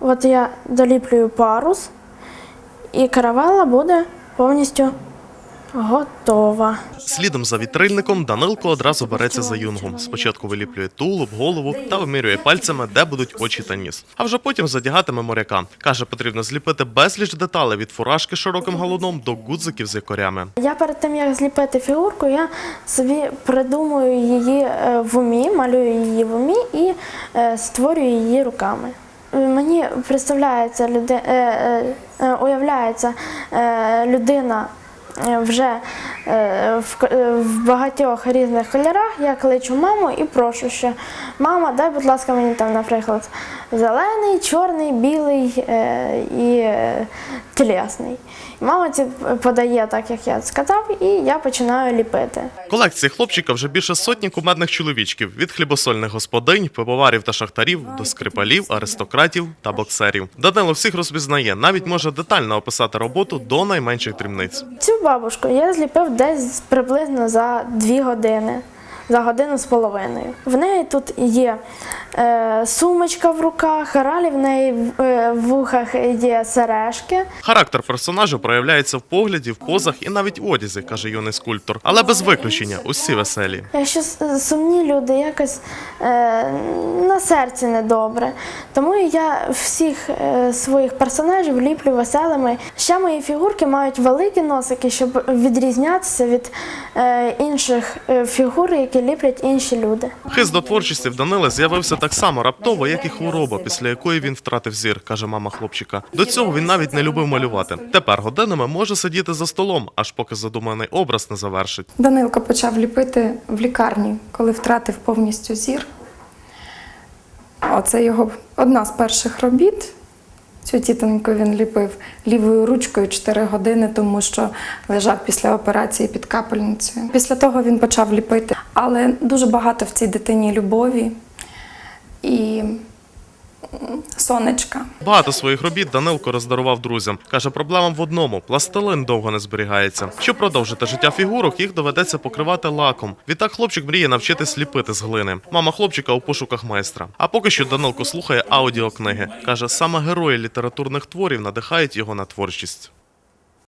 От я доліплюю парус, і каравела буде повністю готова. Слідом за вітрильником Данилко одразу береться за юнгом. Спочатку виліплює тулуб, голову та вимірює пальцями, де будуть очі та ніс. А вже потім задягатиме моряка. Каже, потрібно зліпити безліч деталей від фуражки з широким галуном до гудзиків з якорями. Я перед тим, як зліпити фігурку, я собі придумую її е, в умі, малюю її в умі і е, створюю її руками. Е, Мені представляється люди, е, е, уявляється людина вже в, в багатьох різних кольорах. Я кличу маму і прошу, що мама, дай, будь ласка, мені там, наприклад, зелений, чорний, білий е, і е, тілесний. Мама ці подає так, як я сказав, і я починаю ліпити. Колекції хлопчика вже більше сотні кумедних чоловічків від хлібосольних господинь, пивоварів та шахтарів до скрипалів, аристократів та боксерів. Данило всіх розпізнає, навіть може детально описати роботу до найменших дрібниць. Цю бабушку я зліпив десь приблизно за дві години. За годину з половиною. В неї тут є е, сумочка в руках, ралі в неї е, в вухах є сережки. Характер персонажа проявляється в погляді, в позах і навіть в одязі, каже юний скульптор. Але без виключення, усі веселі. Якщо сумні люди якось е, на серці недобре. Тому я всіх е, своїх персонажів ліплю веселими. Ще мої фігурки мають великі носики, щоб відрізнятися від е, інших е, фігур, які ліплять інші люди. Хист до творчості в Данила з'явився так само раптово, як і хвороба, після якої він втратив зір, каже мама хлопчика. До цього він навіть не любив малювати. Тепер годинами може сидіти за столом, аж поки задуманий образ не завершить. Данилко почав ліпити в лікарні, коли втратив повністю зір. Оце його одна з перших робіт. Цю тітоньку він ліпив лівою ручкою 4 години, тому що лежав після операції під капельницею. Після того він почав ліпити. Але дуже багато в цій дитині любові і сонечка. Багато своїх робіт Данилко роздарував друзям. Каже, проблема в одному: пластилин довго не зберігається. Щоб продовжити життя фігурок, їх доведеться покривати лаком. Відтак хлопчик мріє навчитись ліпити з глини. Мама хлопчика у пошуках майстра. А поки що Данилко слухає аудіокниги. каже, саме герої літературних творів надихають його на творчість.